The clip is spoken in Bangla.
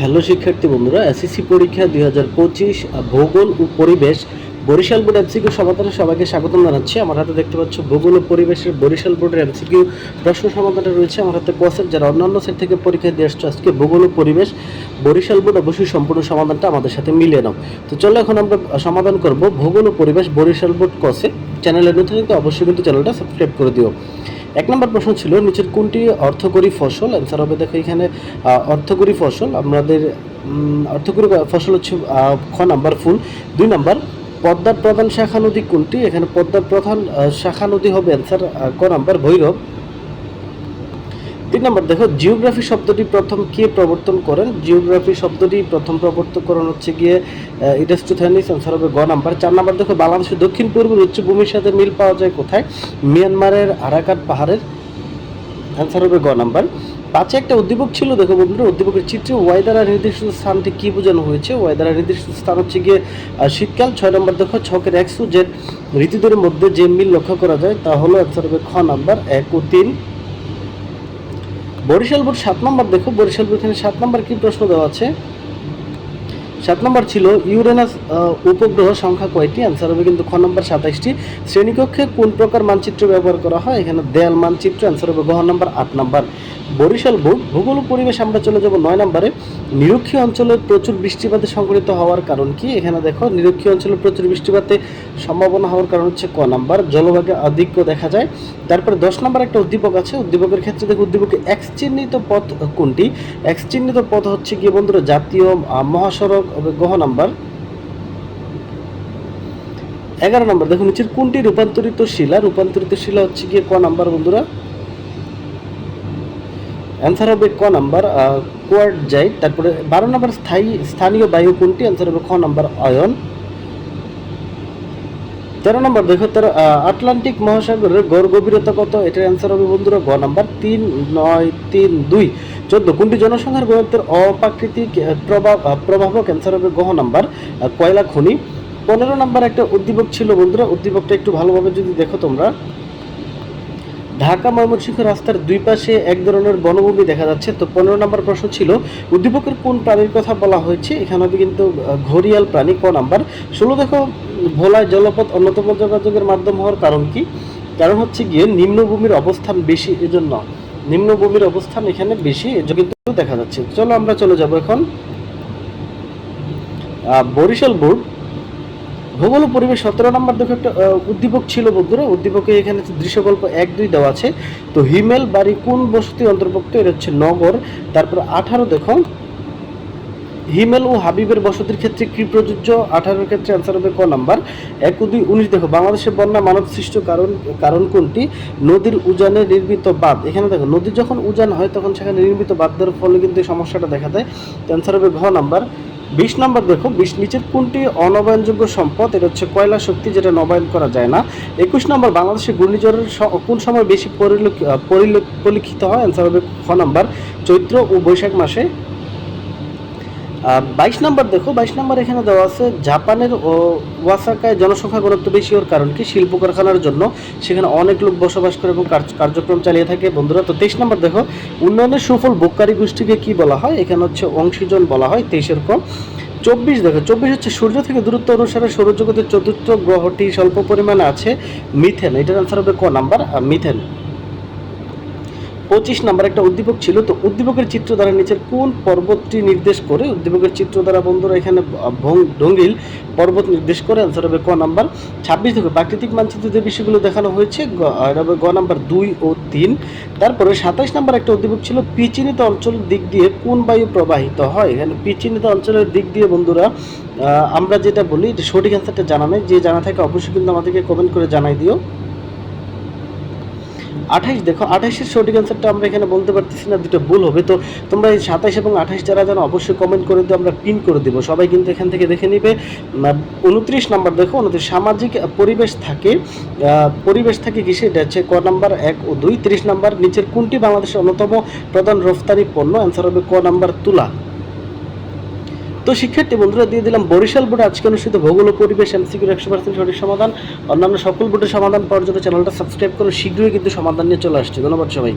হ্যালো শিক্ষার্থী বন্ধুরা, এসএসসি পরীক্ষা দুই হাজার পঁচিশ, ভূগোল ও পরিবেশ, বরিশাল বোর্ড এমসিকিউ সমাধানে সবাইকে স্বাগতম জানাচ্ছি। আমার হাতে দেখতে পাচ্ছ ভূগোল ও পরিবেশের বরিশাল বোর্ডের এমসিকিউ প্রশ্ন সমাধানটা রয়েছে। আমার হাতে কোসেট যারা অন্যান্য সেট থেকে পরীক্ষা দিয়ে আসছে, আজকে ভূগোল ও পরিবেশ, বরিশাল বোর্ড অবশ্যই সম্পূর্ণ সমাধানটা আমাদের সাথে মিলিয়ে নাও। তো চলো এখন আমরা সমাধান করব ভূগোল ও পরিবেশ, বরিশাল বোর্ড কসে চ্যানেলে নতুন অবশ্যই কিন্তু চ্যানেলটা সাবস্ক্রাইব করে দিও। এক নম্বর প্রশ্ন ছিল, নিচের কোনটি অর্থকরী ফসল? অ্যান্সার হবে, দেখো এখানে অর্থকরী ফসল, আমাদের অর্থকরী ফসল হচ্ছে খ নাম্বার ফুল। দুই নাম্বার পদ্মার প্রধান শাখা নদী কোনটি? এখানে পদ্মার প্রধান শাখা নদী হবে অ্যান্সার ক নাম্বার, ভৈরব। তিন নম্বর, দেখো জিওগ্রাফি শব্দটি প্রথম কে প্রবর্তন করেন? জিওগ্রাফি শব্দটি প্রথম প্রবর্তন হচ্ছে গিয়ে ইডাস্ট্রোথানিস অ্যান্সার হবে গ নাম্বার। চার নম্বর, দেখো, বাংলাদেশের দক্ষিণ পূর্বের উচ্চভূমির সাথে মিল পাওয়া যায় কোথায়? মিয়ানমারের আরাকান পাহাড়ের অ্যান্সার হবে গ নাম্বার। পাঁচে একটা উদ্দীপক ছিল, দেখো বন্ধুরা, উদ্দীপকের চিত্রে ওয়াই নির্দিষ্ট স্থানটি কি বোঝানো হয়েছে? ওয়াই নির্দিষ্ট স্থান হচ্ছে গিয়ে শীতকাল। ছয় নম্বর, দেখো, ছকের একশো জেড ঋতুদের মধ্যে যে মিল লক্ষ্য করা যায়, তা হলো অ্যান্সার হবে খ নাম্বার, এক ও তিন। বরিশাল বোর্ড সাত নম্বর, দেখো, বরিশাল বোর্ড এখানে সাত নম্বর কি প্রশ্ন দেওয়া আছে? সাত নম্বর ছিল, ইউরেনাস উপগ্রহ সংখ্যা কয়টি? অ্যান্সার হবে কিন্তু খ নম্বর সাতাইশটি। শ্রেণীকক্ষে কোন প্রকার মানচিত্র ব্যবহার করা হয়? এখানে দেয়াল মানচিত্র অ্যান্সার হবে গহ নম্বর, আট নম্বর। বরিশাল বোর্ড ভূগোল পরিবেশ, আমরা চলে যাব নয় নম্বরে। নিরক্ষীয় অঞ্চলে প্রচুর বৃষ্টিপাতে সংঘটিত হওয়ার কারণ কি? এখানে দেখো, নিরক্ষীয় অঞ্চলে প্রচুর বৃষ্টিপাতে সম্ভাবনা হওয়ার কারণ হচ্ছে ক নাম্বার, জলভাগে আধিক্য দেখা যায়। তারপরে দশ নম্বর একটা উদ্দীপক আছে। উদ্দীপকের ক্ষেত্রে দেখো, উদ্দীপকে এক্স চিহ্নিত পথ কোনটি? এক্স চিহ্নিত পথ হচ্ছে গিয়ে বন্ধুরা জাতীয় মহাসড়ক গহ নাম্বার। এগারো নম্বর, দেখো, নিচের কোনটি রূপান্তরিত শিলা? রূপান্তরিত শিলা হচ্ছে গিয়ে ক নাম্বার বন্ধুরা? অ্যান্সার হবে ক নাম্বার যাই তারপরে বারো নম্বর স্থায়ী স্থানীয় বায়ু কোনটি অ্যান্সার হবে খ নাম্বার অয়ন তেরো নম্বর দেখো তেরো আটলান্টিক মহাসাগরের গড় গভীরতা কত এটার অ্যান্সার হবে বন্ধুরা গ নাম্বার তিন নয় তিন দুই চোদ্দ কোনটি জনসংখ্যার ঘনত্বের অপ্রাকৃতিক প্রভাব প্রভাবক অ্যান্সার হবে গহ নাম্বার কয়লা খনি পনেরো নাম্বার একটা উদ্দীপক ছিল বন্ধুরা উদ্দীপকটা একটু ভালোভাবে যদি দেখো তোমরা ঢাকা ময়মনসিংহ রাস্তার দুই পাশে এক ধরনের বনভূমি দেখা যাচ্ছে। তো পনেরো নম্বর প্রশ্ন ছিল, উদ্দীপকের কোন প্রাণীর কথা বলা হয়েছে? এখানে হবে কিন্তু ঘড়িয়াল প্রাণী, ক নাম্বার। ষোলো দেখো, ভোলায় জলপথ অন্যতম যোগাযোগের মাধ্যম হওয়ার কারণ কি? কারণ হচ্ছে গিয়ে নিম্নভূমির অবস্থান বেশি, এজন্য নিম্নভূমির অবস্থান এখানে বেশি কিন্তু দেখা যাচ্ছে। চলো আমরা চলে যাব এখন বরিশাল বোর্ড ভূগোল পরিবেশ সতেরো নম্বর দেখো একটা উদ্দীপক ছিল বন্ধুরা। উদ্দীপকে এখানে দৃশ্যকল্প এক দুই দেওয়া আছে। তো হিমেল বাড়ি কোন বসতি অন্তর্ভুক্ত? এটা হচ্ছে নগর। তারপর আঠারো দেখো। হিমেল ও হাবিবের বসতির ক্ষেত্রে কি প্রযোজ্য? আঠারোর ক্ষেত্রে অ্যান্সার হবে ক নাম্বার? এক দুই, উনিশ দেখো। বাংলাদেশের বন্যা মানব সৃষ্ট কারণ কারণ কোনটি? নদীর উজানে নির্মিত বাঁধ। এখানে দেখো, নদী যখন উজান হয়, তখন সেখানে নির্মিত বাঁধের ফলে কিন্তু এই সমস্যাটা দেখা দেয়। অ্যান্সার হবে ঘ নাম্বার। বিশ নম্বর দেখো বিশ নিচের কোনটি অনবায়নযোগ্য সম্পদ? এটা হচ্ছে কয়লা শক্তি, যেটা নবায়ন করা যায় না। একুশ নম্বর বাংলাদেশে ঘূর্ণিঝড়ের কোন সময় বেশি পরিলক্ষি- পরিলক্ষিত হয়? অ্যান্সার হবে খ নম্বর, চৈত্র ও বৈশাখ মাসে। বাইশ নম্বর দেখো, বাইশ নম্বর এখানে দেওয়া আছে, জাপানের ও ওয়াসাকায় জনসংখ্যা ঘনত্ব বেশি হওয়ার কারণ কি? শিল্প কারখানার জন্য। সেখানে অনেক লোক বসবাস করে এবং কার্য- কার্যক্রম চালিয়ে থাকে বন্ধুরা। তো তেইশ নম্বর দেখো, উন্নয়নের সুফল ভোগকারী গোষ্ঠীকে কি বলা হয়? এখানে হচ্ছে অংশীজন বলা হয় তেইশের কম। চব্বিশ দেখো, চব্বিশ হচ্ছে সূর্য থেকে দূরত্ব অনুসারে সৌরজগতের চতুর্থ গ্রহটি স্বল্প পরিমাণে আছে মিথেন। এটার আনসার হবে ক নাম্বার? মিথেন। পঁচিশ নাম্বার একটা উদ্দীপক ছিল, তো উদ্দীপকের চিত্র দ্বারা নিচের কোন পর্বতটি নির্দেশ করে? উদ্দীপকের চিত্র দ্বারা বন্ধুরা এখানে ডঙ্গিল পর্বত নির্দেশ করে। অ্যান্সার হবে ক নাম্বার। ছাব্বিশ থেকে প্রাকৃতিক মানচিত্রে যে বিষয়গুলো দেখানো হয়েছে, গ- নাম্বার দুই ও তিন। তারপরে সাতাইশ নাম্বার একটা উদ্দীপক ছিল, পিচিনিত অঞ্চলের দিক দিয়ে কোন বায়ু প্রবাহিত হয়? এখানে পিচিনিত অঞ্চলের দিক দিয়ে বন্ধুরা আমরা যেটা বলি সঠিক অ্যান্সারটা জানা নেই। যে জানা থাকে অবশ্যই কিন্তু আমাদেরকে কমেন্ট করে জানাই দিও। আঠাইশ দেখো আঠাইশের সঠিক অ্যান্সারটা আমরা এখানে বলতে পারতেছি না, দুটো ভুল হবে। তো তোমরা এই সাতাইশ এবং আঠাইশ যারা জানো, অবশ্যই কমেন্ট করে দিও, আমরা পিন করে দিব। সবাই কিন্তু এখান থেকে দেখে নিবে। উনত্রিশ নাম্বার, দেখো, উনত্রিশ। সামাজিক পরিবেশ থাকে পরিবেশ থাকে কিসে? এটা হচ্ছে ক নাম্বার, এক ও দুই। তিরিশ নাম্বার, নিচের কোনটি বাংলাদেশের অন্যতম প্রধান রফতানি পণ্য? অ্যান্সার হবে ক নাম্বার, তুলা। তো শিক্ষার্থী বন্ধুরা, দিয়ে দিলাম বরিশাল বোর্ডে আজকে অনুষ্ঠিত ভূগোল ও পরিবেশ এমসিকিউর একশো পার্সেন্ট সঠিক সমাধান। অন্যান্য সকল বোর্ডের সমাধান পাওয়ার জন্য চ্যানেলটা সাবস্ক্রাইব করে শীঘ্রই কিন্তু সমাধান নিয়ে চলে আসছে। ধন্যবাদ সবাই